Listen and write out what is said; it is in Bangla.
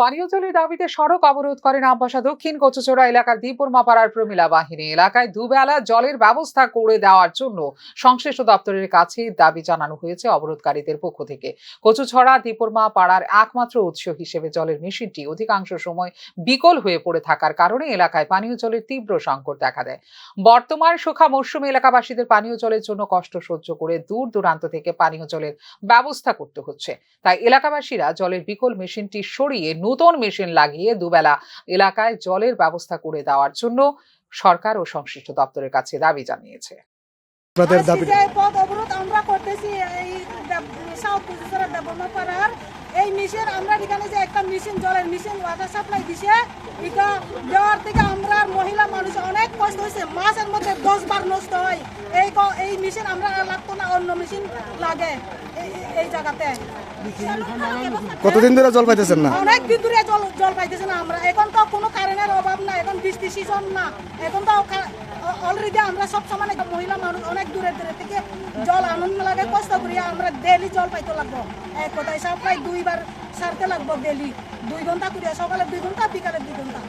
পানীয় জলের দাবিতে সড়ক অবরোধ করেন আমবাসা দক্ষিণ কচুচোড়া এলাকার দীপুরমা পাড়ার প্রমিলা বাহিনী। এলাকায় দুবেলা জলের ব্যবস্থা করে দেওয়ার জন্য সংশ্লিষ্ট দপ্তরের কাছে দাবি জানানো হয়েছে অবরোধকারীদের পক্ষ থেকে। কচুছড়া দীপুরমা পাড়ার একমাত্র উৎস হিসেবে জলের মেশিনটি অধিকাংশ সময় বিকল হয়ে পড়ে থাকার কারণে এলাকায় পানীয় জলের তীব্র সংকট দেখা দেয়। বর্তমান সুখা মরশুমে এলাকাবাসীদের পানীয় জলের জন্য কষ্ট সহ্য করে দূর দূরান্ত থেকে পানীয় জলের ব্যবস্থা করতে হচ্ছে। তাই এলাকাবাসীরা জলের বিকল মেশিনটি সরিয়ে নতুন মেশিন লাগিয়ে দুবেলা এলাকায় জলের ব্যবস্থা করে দেওয়ার জন্য সরকার ও সংশ্লিষ্ট দপ্তরের কাছে দাবি জানিয়েছে। আপনাদের দাবি পথ অবরোধ আমরা করতেছি এই সাউথ এই মেশিন আমরা এখানে যে একটা মেশিন জলের মেশিন ওয়াটার সাপ্লাই দিছে এটা দেওয়ার থেকে আমরা মহিলা মানুষ অনেক কষ্ট হয়েছে মাসের মধ্যে দশ বার নষ্ট হয় এই মেশিন আমরা লাগতো না অন্য মেশিন লাগে এই- জায়গাতে। কতদিন ধরে জল পাইতেছেন না? অনেক দিন ধরে জল জল পাইতেছে না আমরা। এখন তো কোনো কারেন্টের অভাব না এখন বৃষ্টি সিজন না। এখন তো অলরেডি আমরা সব সময় মহিলা মানুষ অনেক দূরে দূরে থেকে জল আনন্দ লাগে কষ্ট করি আমরা ডেলি জল পাইতে লাগবো। এক কথায় সাপ্লাই দুইবার সারতে লাগবো ডেলি দুই ঘণ্টা করিয়া সকালে দুই ঘণ্টা বিকালে দুই ঘণ্টা।